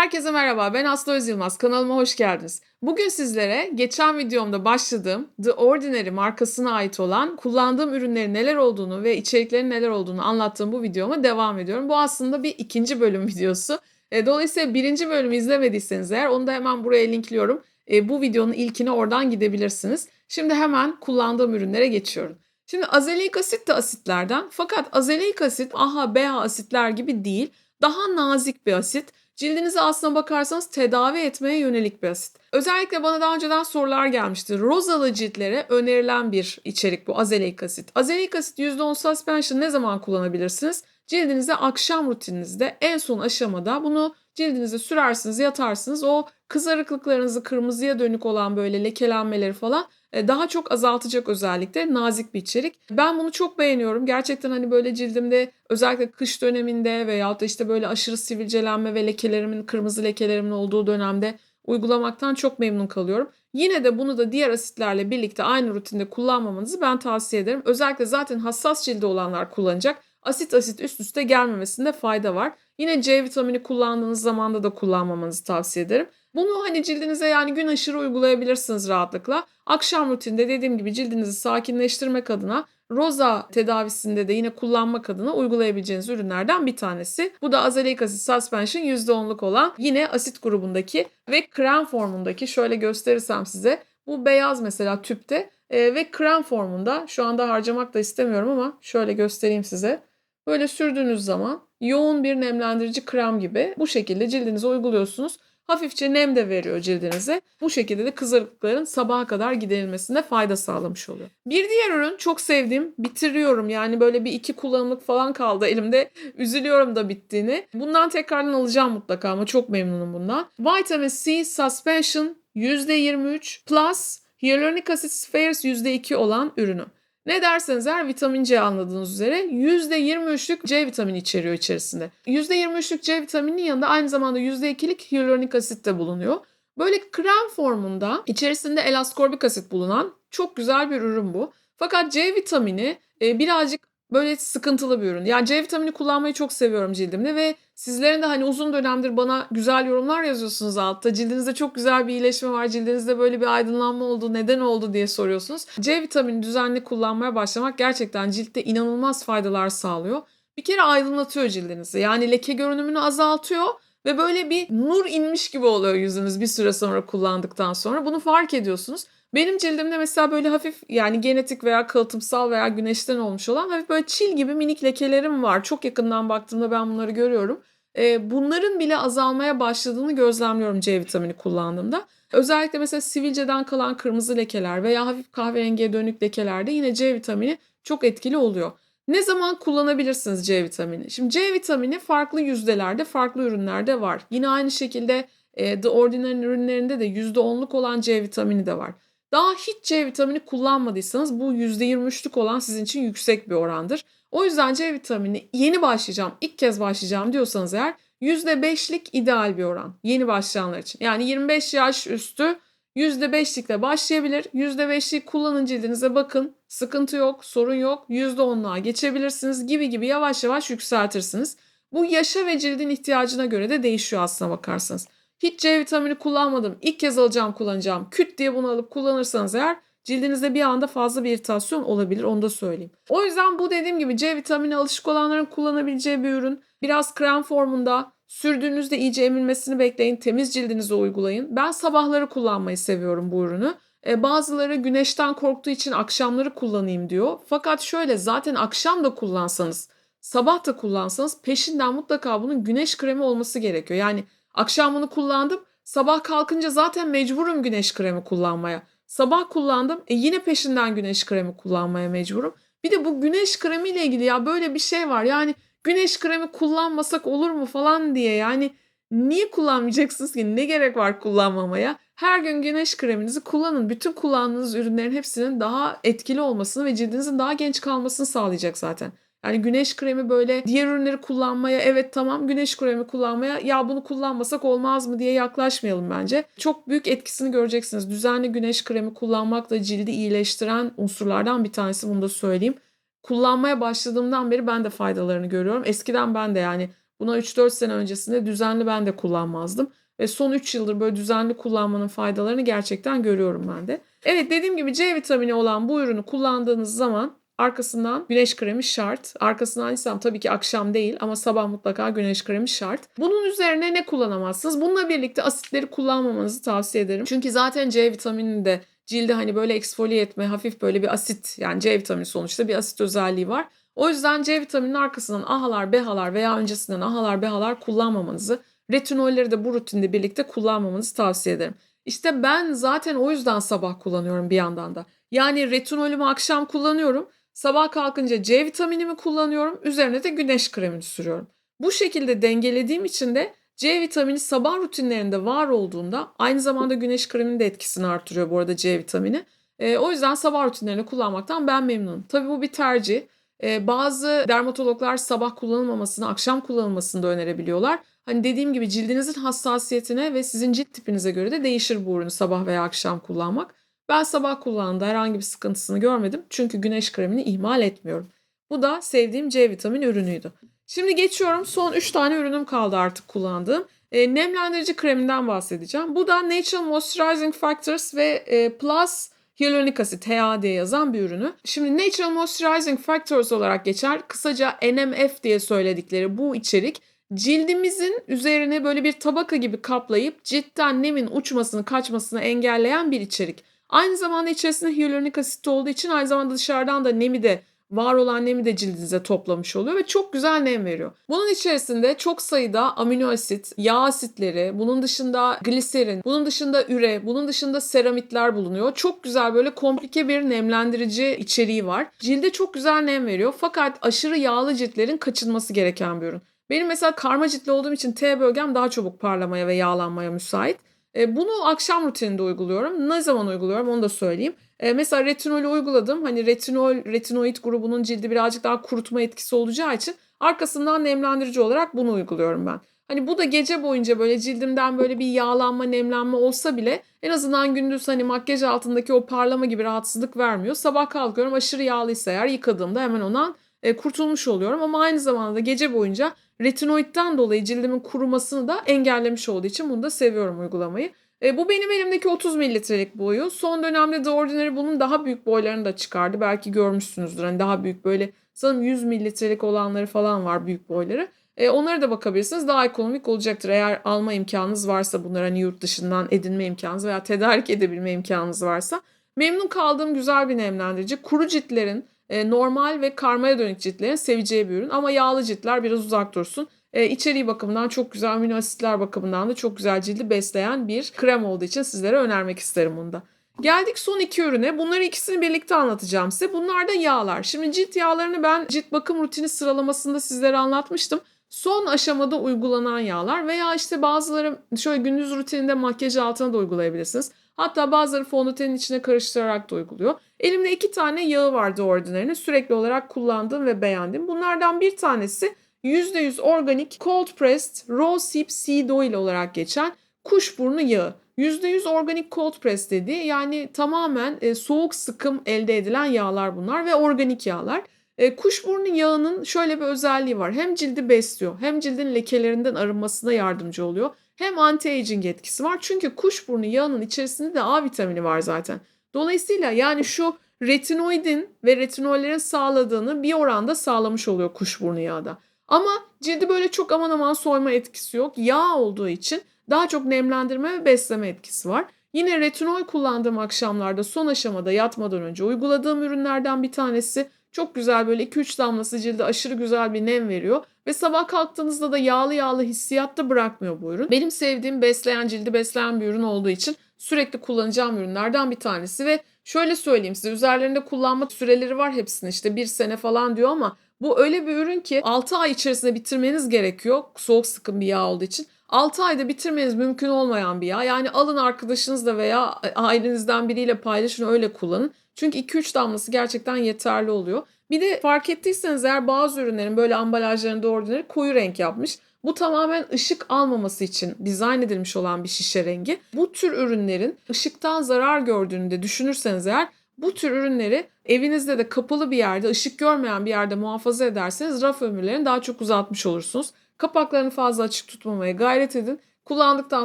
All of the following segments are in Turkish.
Herkese merhaba, ben Aslı Öz. Kanalıma hoş geldiniz. Bugün sizlere geçen videomda başladığım The Ordinary markasına ait olan kullandığım ürünlerin neler olduğunu ve içeriklerin neler olduğunu anlattığım bu videoma devam ediyorum. Bu aslında bir ikinci bölüm videosu. E, Dolayısıyla birinci bölümü izlemediyseniz eğer onu da hemen buraya linkliyorum. E, Bu videonun ilkine oradan gidebilirsiniz. Şimdi hemen kullandığım ürünlere geçiyorum. Şimdi azelik asit de asitlerden fakat azelik asit AHA, BH asitler gibi değil. Daha nazik bir asit. Cildinize aslına bakarsanız tedavi etmeye yönelik bir asit. Özellikle bana daha önceden sorular gelmişti. Rozalı ciltlere önerilen bir içerik bu azelik asit. Azelik asit %10 suspension ne zaman kullanabilirsiniz? Cildinize akşam rutininizde en son aşamada bunu cildinize sürersiniz, yatarsınız. O kızarıklıklarınızı kırmızıya dönük olan böyle lekelenmeleri falan e, daha çok azaltacak özellikle nazik bir içerik. Ben bunu çok beğeniyorum. Gerçekten hani böyle cildimde özellikle kış döneminde veyahut da işte böyle aşırı sivilcelenme ve lekelerimin, kırmızı lekelerimin olduğu dönemde uygulamaktan çok memnun kalıyorum. Yine de bunu da diğer asitlerle birlikte aynı rutinde kullanmamanızı ben tavsiye ederim. Özellikle zaten hassas cildi olanlar kullanacak. Asit asit üst üste gelmemesinde fayda var. Yine C vitamini kullandığınız zamanda da kullanmamanızı tavsiye ederim. Bunu hani cildinize yani gün aşırı uygulayabilirsiniz rahatlıkla. Akşam rutinde dediğim gibi cildinizi sakinleştirmek adına roza tedavisinde de yine kullanmak adına uygulayabileceğiniz ürünlerden bir tanesi. Bu da azelaic acid suspension %10'luk olan yine asit grubundaki ve krem formundaki şöyle gösterirsem size bu beyaz mesela tüpte e, ve krem formunda şu anda harcamak da istemiyorum ama şöyle göstereyim size. Böyle sürdüğünüz zaman yoğun bir nemlendirici krem gibi bu şekilde cildinize uyguluyorsunuz. Hafifçe nem de veriyor cildinize. Bu şekilde de kızarıklıkların sabaha kadar giderilmesinde fayda sağlamış oluyor. Bir diğer ürün çok sevdiğim, bitiriyorum. Yani böyle bir iki kullanımlık falan kaldı elimde. Üzülüyorum da bittiğini. Bundan tekrardan alacağım mutlaka ama çok memnunum bundan. Vitamin C Suspension %23 plus Hyaluronic Acid Spheres %2 olan ürünü. Ne derseniz eğer vitamin C anladığınız üzere %23'lük C vitamini içeriyor içerisinde. %23'lük C vitamininin yanında aynı zamanda %2'lik hyaluronik asit de bulunuyor. Böyle krem formunda içerisinde elaskorbik asit bulunan çok güzel bir ürün bu. Fakat C vitamini e, birazcık böyle sıkıntılı bir ürün. Yani C vitamini kullanmayı çok seviyorum cildimde ve sizlerin de hani uzun dönemdir bana güzel yorumlar yazıyorsunuz altta. Cildinizde çok güzel bir iyileşme var, cildinizde böyle bir aydınlanma oldu, neden oldu diye soruyorsunuz. C vitamini düzenli kullanmaya başlamak gerçekten ciltte inanılmaz faydalar sağlıyor. Bir kere aydınlatıyor cildinizi. Yani leke görünümünü azaltıyor ve böyle bir nur inmiş gibi oluyor yüzünüz bir süre sonra kullandıktan sonra. Bunu fark ediyorsunuz. Benim cildimde mesela böyle hafif yani genetik veya kalıtımsal veya güneşten olmuş olan hafif böyle çil gibi minik lekelerim var. Çok yakından baktığımda ben bunları görüyorum. Ee, bunların bile azalmaya başladığını gözlemliyorum C vitamini kullandığımda. Özellikle mesela sivilceden kalan kırmızı lekeler veya hafif kahverengiye dönük lekelerde yine C vitamini çok etkili oluyor. Ne zaman kullanabilirsiniz C vitamini? Şimdi C vitamini farklı yüzdelerde, farklı ürünlerde var. Yine aynı şekilde e, The Ordinary ürünlerinde de %10'luk olan C vitamini de var. Daha hiç C vitamini kullanmadıysanız bu %23'lük olan sizin için yüksek bir orandır. O yüzden C vitamini yeni başlayacağım, ilk kez başlayacağım diyorsanız eğer %5'lik ideal bir oran yeni başlayanlar için. Yani 25 yaş üstü %5'likle başlayabilir. %5'lik kullanın cildinize bakın. Sıkıntı yok, sorun yok. %10'luğa geçebilirsiniz gibi gibi yavaş yavaş yükseltirsiniz. Bu yaşa ve cildin ihtiyacına göre de değişiyor aslına bakarsanız. Hiç C vitamini kullanmadım. İlk kez alacağım kullanacağım. Küt diye bunu alıp kullanırsanız eğer cildinizde bir anda fazla bir iritasyon olabilir. Onu da söyleyeyim. O yüzden bu dediğim gibi C vitamini alışık olanların kullanabileceği bir ürün. Biraz krem formunda sürdüğünüzde iyice emilmesini bekleyin. Temiz cildinize uygulayın. Ben sabahları kullanmayı seviyorum bu ürünü. E, bazıları güneşten korktuğu için akşamları kullanayım diyor. Fakat şöyle zaten akşam da kullansanız, sabah da kullansanız peşinden mutlaka bunun güneş kremi olması gerekiyor. Yani Akşam bunu kullandım. Sabah kalkınca zaten mecburum güneş kremi kullanmaya. Sabah kullandım. E yine peşinden güneş kremi kullanmaya mecburum. Bir de bu güneş kremiyle ilgili ya böyle bir şey var. Yani güneş kremi kullanmasak olur mu falan diye. Yani niye kullanmayacaksınız ki? Ne gerek var kullanmamaya? Her gün güneş kreminizi kullanın. Bütün kullandığınız ürünlerin hepsinin daha etkili olmasını ve cildinizin daha genç kalmasını sağlayacak zaten. Yani güneş kremi böyle diğer ürünleri kullanmaya evet tamam güneş kremi kullanmaya ya bunu kullanmasak olmaz mı diye yaklaşmayalım bence. Çok büyük etkisini göreceksiniz. Düzenli güneş kremi kullanmak da cildi iyileştiren unsurlardan bir tanesi bunu da söyleyeyim. Kullanmaya başladığımdan beri ben de faydalarını görüyorum. Eskiden ben de yani Buna 3-4 sene öncesinde düzenli ben de kullanmazdım. Ve son 3 yıldır böyle düzenli kullanmanın faydalarını gerçekten görüyorum ben de. Evet dediğim gibi C vitamini olan bu ürünü kullandığınız zaman arkasından güneş kremi şart. Arkasından isem tabii ki akşam değil ama sabah mutlaka güneş kremi şart. Bunun üzerine ne kullanamazsınız? Bununla birlikte asitleri kullanmamanızı tavsiye ederim. Çünkü zaten C vitamini de cilde hani böyle eksfoliye etme hafif böyle bir asit yani C vitamini sonuçta bir asit özelliği var. O yüzden C vitamininin arkasından ahalar, behalar veya öncesinden ahalar, behalar kullanmamanızı, retinolleri de bu rutinde birlikte kullanmamanızı tavsiye ederim. İşte ben zaten o yüzden sabah kullanıyorum bir yandan da. Yani retinolümü akşam kullanıyorum. Sabah kalkınca C vitaminimi kullanıyorum. Üzerine de güneş kremini sürüyorum. Bu şekilde dengelediğim için de C vitamini sabah rutinlerinde var olduğunda aynı zamanda güneş kreminin de etkisini artırıyor bu arada C vitamini. E, o yüzden sabah rutinlerini kullanmaktan ben memnunum. Tabii bu bir tercih. E, bazı dermatologlar sabah kullanılmamasını, akşam kullanılmasını da önerebiliyorlar. Hani dediğim gibi cildinizin hassasiyetine ve sizin cilt tipinize göre de değişir bu ürünü sabah veya akşam kullanmak. Ben sabah kullandığımda herhangi bir sıkıntısını görmedim. Çünkü güneş kremini ihmal etmiyorum. Bu da sevdiğim C vitamini ürünüydü. Şimdi geçiyorum. Son 3 tane ürünüm kaldı artık kullandığım. E, nemlendirici kreminden bahsedeceğim. Bu da Natural Moisturizing Factors ve e, Plus Hyaluronic Acid HA diye yazan bir ürünü. Şimdi Natural Moisturizing Factors olarak geçer. Kısaca NMF diye söyledikleri bu içerik cildimizin üzerine böyle bir tabaka gibi kaplayıp ciltten nemin uçmasını kaçmasını engelleyen bir içerik. Aynı zamanda içerisinde hyaluronik asit olduğu için aynı zamanda dışarıdan da nemi de var olan nemi de cildinize toplamış oluyor ve çok güzel nem veriyor. Bunun içerisinde çok sayıda amino asit, yağ asitleri, bunun dışında gliserin, bunun dışında üre, bunun dışında seramitler bulunuyor. Çok güzel böyle komplike bir nemlendirici içeriği var. Cilde çok güzel nem veriyor fakat aşırı yağlı ciltlerin kaçınması gereken bir ürün. Benim mesela karma ciltli olduğum için T bölgem daha çabuk parlamaya ve yağlanmaya müsait. E, bunu akşam rutininde uyguluyorum. Ne zaman uyguluyorum onu da söyleyeyim. E, mesela retinolü uyguladım. Hani retinol, retinoid grubunun cildi birazcık daha kurutma etkisi olacağı için arkasından nemlendirici olarak bunu uyguluyorum ben. Hani bu da gece boyunca böyle cildimden böyle bir yağlanma, nemlenme olsa bile en azından gündüz hani makyaj altındaki o parlama gibi rahatsızlık vermiyor. Sabah kalkıyorum aşırı yağlıysa eğer yıkadığımda hemen ondan e, kurtulmuş oluyorum. Ama aynı zamanda gece boyunca retinoidden dolayı cildimin kurumasını da engellemiş olduğu için bunu da seviyorum uygulamayı. E, bu benim elimdeki 30 mililitrelik boyu. Son dönemde The Ordinary bunun daha büyük boylarını da çıkardı. Belki görmüşsünüzdür. Hani daha büyük böyle sanırım 100 mililitrelik olanları falan var büyük boyları. E, onlara da bakabilirsiniz. Daha ekonomik olacaktır. Eğer alma imkanınız varsa bunları hani yurt dışından edinme imkanınız veya tedarik edebilme imkanınız varsa. Memnun kaldığım güzel bir nemlendirici. Kuru ciltlerin e, normal ve karmaya dönük ciltlerin seveceği bir ürün ama yağlı ciltler biraz uzak dursun. E, içeriği bakımından çok güzel, amino asitler bakımından da çok güzel cildi besleyen bir krem olduğu için sizlere önermek isterim bunu da. Geldik son iki ürüne. Bunları ikisini birlikte anlatacağım size. Bunlar da yağlar. Şimdi cilt yağlarını ben cilt bakım rutini sıralamasında sizlere anlatmıştım. Son aşamada uygulanan yağlar veya işte bazıları şöyle gündüz rutininde makyaj altına da uygulayabilirsiniz. Hatta bazıları fondötenin içine karıştırarak da uyguluyor. Elimde iki tane yağı vardı Ordinary'nin sürekli olarak kullandığım ve beğendim. Bunlardan bir tanesi %100 organik cold pressed raw sip seed oil olarak geçen kuşburnu yağı. %100 organik cold press dediği yani tamamen e, soğuk sıkım elde edilen yağlar bunlar ve organik yağlar. E, kuşburnu yağının şöyle bir özelliği var. Hem cildi besliyor hem cildin lekelerinden arınmasına yardımcı oluyor. Hem anti-aging etkisi var. Çünkü kuşburnu yağının içerisinde de A vitamini var zaten. Dolayısıyla yani şu retinoidin ve retinollerin sağladığını bir oranda sağlamış oluyor kuşburnu yağda. Ama cildi böyle çok aman aman soyma etkisi yok. Yağ olduğu için daha çok nemlendirme ve besleme etkisi var. Yine retinol kullandığım akşamlarda son aşamada yatmadan önce uyguladığım ürünlerden bir tanesi. Çok güzel böyle 2-3 damlası cilde aşırı güzel bir nem veriyor. Ve sabah kalktığınızda da yağlı yağlı hissiyat da bırakmıyor bu ürün. Benim sevdiğim besleyen cildi besleyen bir ürün olduğu için sürekli kullanacağım ürünlerden bir tanesi. Ve şöyle söyleyeyim size üzerlerinde kullanma süreleri var hepsinin işte bir sene falan diyor ama bu öyle bir ürün ki 6 ay içerisinde bitirmeniz gerekiyor. Soğuk sıkım bir yağ olduğu için. 6 ayda bitirmeniz mümkün olmayan bir yağ. Yani alın arkadaşınızla veya ailenizden biriyle paylaşın öyle kullanın. Çünkü 2-3 damlası gerçekten yeterli oluyor. Bir de fark ettiyseniz eğer bazı ürünlerin böyle ambalajlarında ordinary koyu renk yapmış. Bu tamamen ışık almaması için dizayn edilmiş olan bir şişe rengi. Bu tür ürünlerin ışıktan zarar gördüğünü de düşünürseniz eğer bu tür ürünleri evinizde de kapalı bir yerde, ışık görmeyen bir yerde muhafaza ederseniz raf ömürlerini daha çok uzatmış olursunuz. Kapaklarını fazla açık tutmamaya gayret edin. Kullandıktan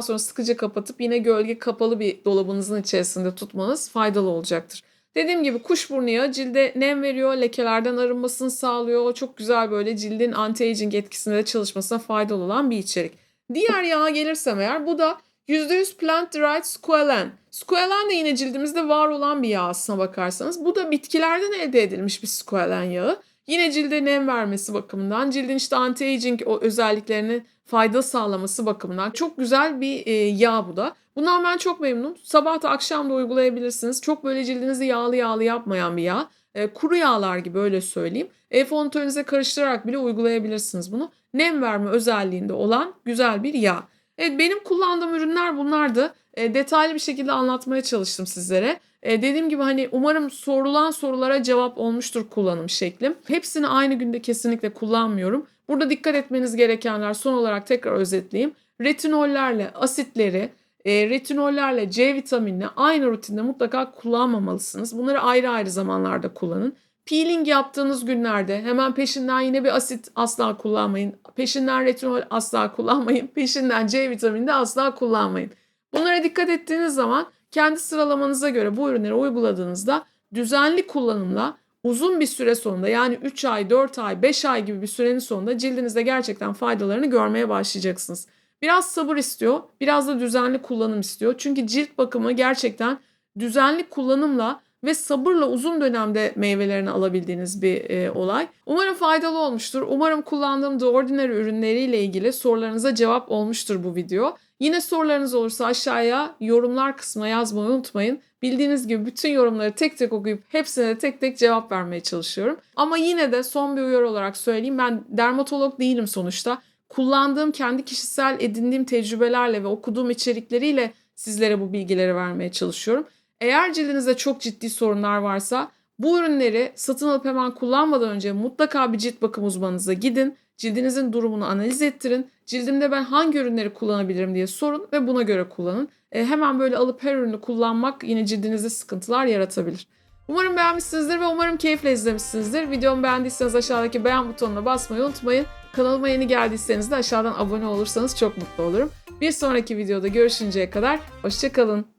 sonra sıkıca kapatıp yine gölge kapalı bir dolabınızın içerisinde tutmanız faydalı olacaktır. Dediğim gibi kuşburnu yağı cilde nem veriyor, lekelerden arınmasını sağlıyor. Çok güzel böyle cildin anti-aging etkisinde de çalışmasına faydalı olan bir içerik. Diğer yağa gelirsem eğer bu da %100 plant derived squalane. Squalane de yine cildimizde var olan bir yağ aslına bakarsanız. Bu da bitkilerden elde edilmiş bir squalane yağı. Yine cilde nem vermesi bakımından, cildin işte anti-aging o özelliklerini fayda sağlaması bakımından çok güzel bir e, yağ bu da. Bundan ben çok memnunum. Sabah da akşam da uygulayabilirsiniz. Çok böyle cildinizi yağlı yağlı yapmayan bir yağ. E, kuru yağlar gibi öyle söyleyeyim. E, fondötenize karıştırarak bile uygulayabilirsiniz bunu. Nem verme özelliğinde olan güzel bir yağ. Evet benim kullandığım ürünler bunlardı. E, detaylı bir şekilde anlatmaya çalıştım sizlere. E, dediğim gibi hani umarım sorulan sorulara cevap olmuştur kullanım şeklim. Hepsini aynı günde kesinlikle kullanmıyorum. Burada dikkat etmeniz gerekenler son olarak tekrar özetleyeyim. Retinollerle asitleri, e, retinollerle C vitaminini aynı rutinde mutlaka kullanmamalısınız. Bunları ayrı ayrı zamanlarda kullanın. Peeling yaptığınız günlerde hemen peşinden yine bir asit asla kullanmayın. Peşinden retinol asla kullanmayın. Peşinden C vitamini de asla kullanmayın. Bunlara dikkat ettiğiniz zaman kendi sıralamanıza göre bu ürünleri uyguladığınızda düzenli kullanımla uzun bir süre sonunda yani 3 ay, 4 ay, 5 ay gibi bir sürenin sonunda cildinizde gerçekten faydalarını görmeye başlayacaksınız. Biraz sabır istiyor, biraz da düzenli kullanım istiyor. Çünkü cilt bakımı gerçekten düzenli kullanımla ve sabırla uzun dönemde meyvelerini alabildiğiniz bir e, olay. Umarım faydalı olmuştur. Umarım kullandığım The Ordinary ürünleriyle ilgili sorularınıza cevap olmuştur bu video. Yine sorularınız olursa aşağıya yorumlar kısmına yazmayı unutmayın. Bildiğiniz gibi bütün yorumları tek tek okuyup hepsine de tek tek cevap vermeye çalışıyorum. Ama yine de son bir uyarı olarak söyleyeyim. Ben dermatolog değilim sonuçta. Kullandığım kendi kişisel edindiğim tecrübelerle ve okuduğum içerikleriyle sizlere bu bilgileri vermeye çalışıyorum. Eğer cildinizde çok ciddi sorunlar varsa bu ürünleri satın alıp hemen kullanmadan önce mutlaka bir cilt bakım uzmanınıza gidin. Cildinizin durumunu analiz ettirin. Cildimde ben hangi ürünleri kullanabilirim diye sorun ve buna göre kullanın. E, hemen böyle alıp her ürünü kullanmak yine cildinizde sıkıntılar yaratabilir. Umarım beğenmişsinizdir ve umarım keyifle izlemişsinizdir. Videomu beğendiyseniz aşağıdaki beğen butonuna basmayı unutmayın. Kanalıma yeni geldiyseniz de aşağıdan abone olursanız çok mutlu olurum. Bir sonraki videoda görüşünceye kadar hoşçakalın.